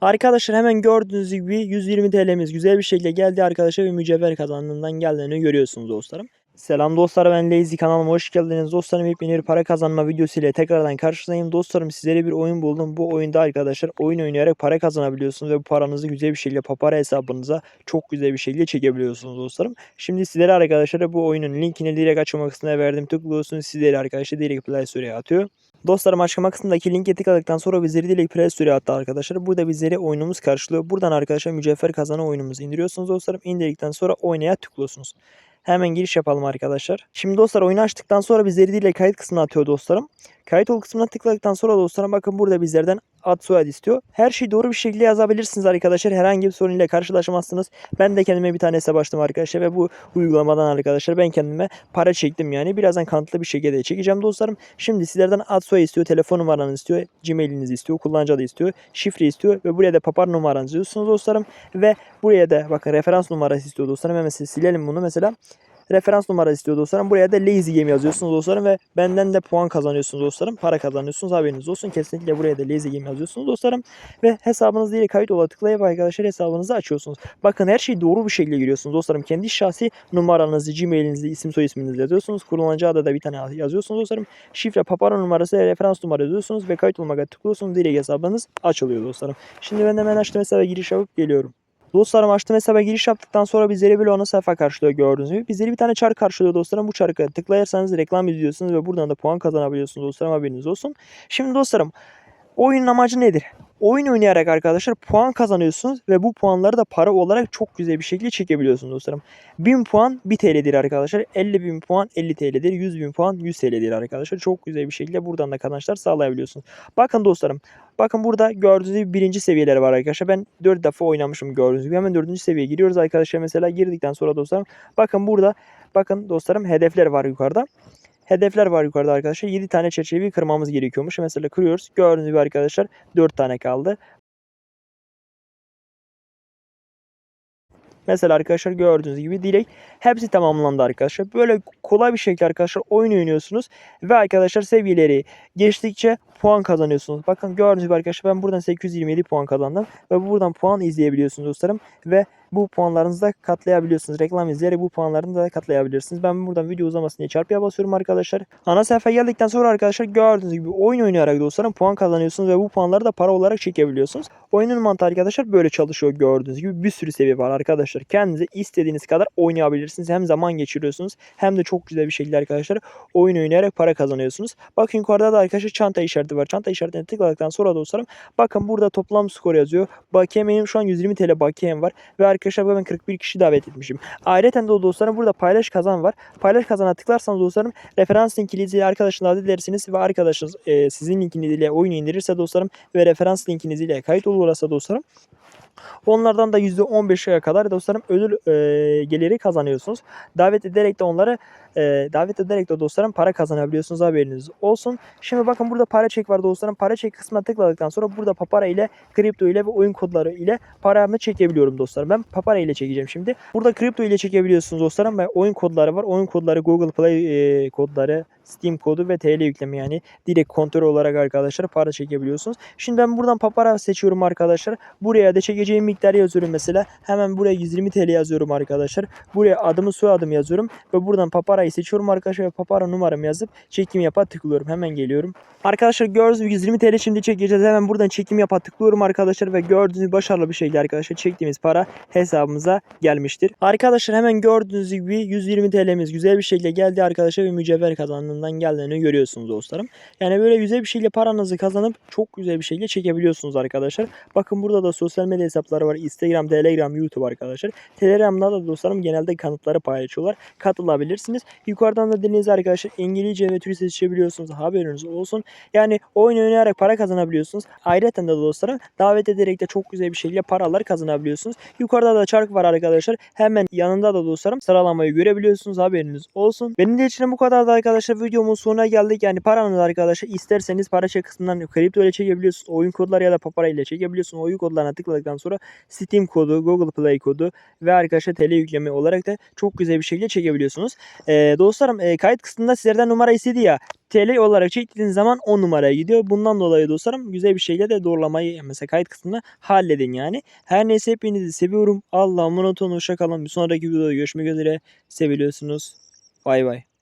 Arkadaşlar hemen gördüğünüz gibi 120 TL'miz güzel bir şekilde geldi arkadaşlar ve mücevher kazandığından geldiğini görüyorsunuz dostlarım. Selam dostlar ben Lazy kanalıma hoş geldiniz. Dostlarım yepyeni bir para kazanma videosu ile tekrardan karşınızdayım. Dostlarım sizlere bir oyun buldum. Bu oyunda arkadaşlar oyun oynayarak para kazanabiliyorsunuz ve bu paranızı güzel bir şekilde papara hesabınıza çok güzel bir şekilde çekebiliyorsunuz dostlarım. Şimdi sizlere arkadaşlar bu oyunun linkini direkt açıklama kısmına verdim. Tıklıyorsunuz sizleri arkadaşlar direkt Play Store'ya atıyor. Dostlarım açıklama kısmındaki linke tıkladıktan sonra bizleri direkt Play Store'ya attı arkadaşlar. Burada bizleri oyunumuz karşılıyor. Buradan arkadaşlar mücevher kazanan oyunumuzu indiriyorsunuz dostlarım. İndirdikten sonra oynaya tıklıyorsunuz. Hemen giriş yapalım arkadaşlar. Şimdi dostlar oyunu açtıktan sonra bizleri dile kayıt kısmına atıyor dostlarım. Kayıt ol kısmına tıkladıktan sonra dostlarım bakın burada bizlerden ad soyad istiyor. Her şeyi doğru bir şekilde yazabilirsiniz arkadaşlar. Herhangi bir sorun ile karşılaşmazsınız. Ben de kendime bir tane hesap açtım arkadaşlar ve bu uygulamadan arkadaşlar ben kendime para çektim yani. Birazdan kanıtlı bir şekilde çekeceğim dostlarım. Şimdi sizlerden ad soyad istiyor, telefon numaranızı istiyor, gmailinizi istiyor, kullanıcı adı istiyor, şifre istiyor ve buraya da papar numaranızı yazıyorsunuz dostlarım. Ve buraya da bakın referans numarası istiyor dostlarım. Hemen silelim bunu mesela referans numarası istiyor dostlarım. Buraya da lazy game yazıyorsunuz dostlarım ve benden de puan kazanıyorsunuz dostlarım. Para kazanıyorsunuz haberiniz olsun. Kesinlikle buraya da lazy game yazıyorsunuz dostlarım. Ve hesabınız ile kayıt ola tıklayıp arkadaşlar hesabınızı açıyorsunuz. Bakın her şeyi doğru bir şekilde giriyorsunuz dostlarım. Kendi şahsi numaranızı, gmailinizi, isim soy isminizi yazıyorsunuz. Kullanıcı adı da bir tane yazıyorsunuz dostlarım. Şifre, papara numarası, referans numara yazıyorsunuz ve kayıt olmaya tıklıyorsunuz. Direkt hesabınız açılıyor dostlarım. Şimdi ben hemen açtım hesaba giriş yapıp geliyorum. Dostlarım açtım hesaba giriş yaptıktan sonra bizleri böyle ana sayfa karşılıyor gördüğünüz gibi. Bizleri bir tane çark karşılıyor dostlarım. Bu çarka tıklarsanız reklam izliyorsunuz ve buradan da puan kazanabiliyorsunuz dostlarım haberiniz olsun. Şimdi dostlarım oyunun amacı nedir? Oyun oynayarak arkadaşlar puan kazanıyorsunuz ve bu puanları da para olarak çok güzel bir şekilde çekebiliyorsunuz dostlarım. 1000 puan 1 TL'dir arkadaşlar. 50 bin puan 50 TL'dir. 100 bin puan 100 TL'dir arkadaşlar. Çok güzel bir şekilde buradan da kazançlar sağlayabiliyorsunuz. Bakın dostlarım. Bakın burada gördüğünüz gibi birinci seviyeler var arkadaşlar. Ben 4 defa oynamışım gördüğünüz gibi. Hemen 4. seviyeye giriyoruz arkadaşlar. Mesela girdikten sonra dostlarım. Bakın burada bakın dostlarım hedefler var yukarıda hedefler var yukarıda arkadaşlar. 7 tane çerçeveyi kırmamız gerekiyormuş. Mesela kırıyoruz. Gördüğünüz gibi arkadaşlar 4 tane kaldı. Mesela arkadaşlar gördüğünüz gibi direkt hepsi tamamlandı arkadaşlar. Böyle kolay bir şekilde arkadaşlar oyun oynuyorsunuz. Ve arkadaşlar seviyeleri geçtikçe puan kazanıyorsunuz. Bakın gördüğünüz gibi arkadaşlar ben buradan 827 puan kazandım. Ve buradan puan izleyebiliyorsunuz dostlarım. Ve bu puanlarınızı da katlayabiliyorsunuz. Reklam izleyerek bu puanlarını da katlayabilirsiniz. Ben buradan video uzamasın diye çarpıya basıyorum arkadaşlar. Ana sayfaya geldikten sonra arkadaşlar gördüğünüz gibi oyun oynayarak dostlarım puan kazanıyorsunuz ve bu puanları da para olarak çekebiliyorsunuz. Oyunun mantığı arkadaşlar böyle çalışıyor gördüğünüz gibi bir sürü seviye var arkadaşlar. Kendinize istediğiniz kadar oynayabilirsiniz. Hem zaman geçiriyorsunuz hem de çok güzel bir şekilde arkadaşlar oyun oynayarak para kazanıyorsunuz. Bakın yukarıda da arkadaşlar çanta işareti var. Çanta işaretine tıkladıktan sonra dostlarım bakın burada toplam skor yazıyor. Bakiyem benim şu an 120 TL bakiyem var ve arkadaşlar ben 41 kişi davet etmişim. Ayrıca de dostlarım burada paylaş kazan var. Paylaş kazana tıklarsanız dostlarım referans linkinizi arkadaşınızla dilersiniz ve arkadaşınız e, sizin linkiniyle oyunu indirirse dostlarım ve referans linkiniziyle kayıt olursa dostlarım Onlardan da %15'e kadar dostlarım ödül e, geliri kazanıyorsunuz. Davet ederek de onları e, davet ederek de dostlarım para kazanabiliyorsunuz haberiniz olsun. Şimdi bakın burada para çek var dostlarım. Para çek kısmına tıkladıktan sonra burada papara ile kripto ile ve oyun kodları ile paramı çekebiliyorum dostlarım. Ben papara ile çekeceğim şimdi. Burada kripto ile çekebiliyorsunuz dostlarım ve oyun kodları var. Oyun kodları Google Play e, kodları Steam kodu ve TL yükleme yani direkt kontrol olarak arkadaşlar para çekebiliyorsunuz. Şimdi ben buradan papara seçiyorum arkadaşlar. Buraya da çekeceğim miktarı yazıyorum mesela. Hemen buraya 120 TL yazıyorum arkadaşlar. Buraya adımı soyadımı yazıyorum ve buradan paparayı seçiyorum arkadaşlar ve papara numaramı yazıp çekim yapa tıklıyorum. Hemen geliyorum. Arkadaşlar gördüğünüz gibi 120 TL şimdi çekeceğiz. Hemen buradan çekim yapa tıklıyorum arkadaşlar ve gördüğünüz başarılı bir şekilde arkadaşlar çektiğimiz para hesabımıza gelmiştir. Arkadaşlar hemen gördüğünüz gibi 120 TL'miz güzel bir şekilde geldi arkadaşlar ve mücevher kazandığından geldiğini görüyorsunuz dostlarım. Yani böyle güzel bir şekilde paranızı kazanıp çok güzel bir şekilde çekebiliyorsunuz arkadaşlar. Bakın burada da sosyal medya hesapları var. Instagram, Telegram, YouTube arkadaşlar. Telegram'da da dostlarım genelde kanıtları paylaşıyorlar. Katılabilirsiniz. Yukarıdan da diliniz arkadaşlar İngilizce ve Türkçe seçebiliyorsunuz. Haberiniz olsun. Yani oyun oynayarak para kazanabiliyorsunuz. Ayrıca da dostlarım davet ederek de çok güzel bir şekilde paralar kazanabiliyorsunuz. Yukarıda da çark var arkadaşlar. Hemen yanında da dostlarım sıralamayı görebiliyorsunuz. Haberiniz olsun. Benim de için bu kadar da arkadaşlar. Videomun sonuna geldik. Yani paranız arkadaşlar isterseniz para çek kısmından kripto ile çekebiliyorsunuz. Oyun kodları ya da papara ile çekebiliyorsunuz. Oyun kodlarına tıkladıktan sonra Steam kodu, Google Play kodu ve arkadaşlar tele yükleme olarak da çok güzel bir şekilde çekebiliyorsunuz. Ee, dostlarım e, kayıt kısmında sizlerden numara istedi ya. TL olarak çektiğiniz zaman 10 numaraya gidiyor. Bundan dolayı dostlarım güzel bir şekilde de doğrulamayı mesela kayıt kısmında halledin yani. Her neyse hepinizi seviyorum. Allah'a emanet olun. Hoşça kalın. Bir sonraki videoda görüşmek üzere. Seviliyorsunuz. Bay bay.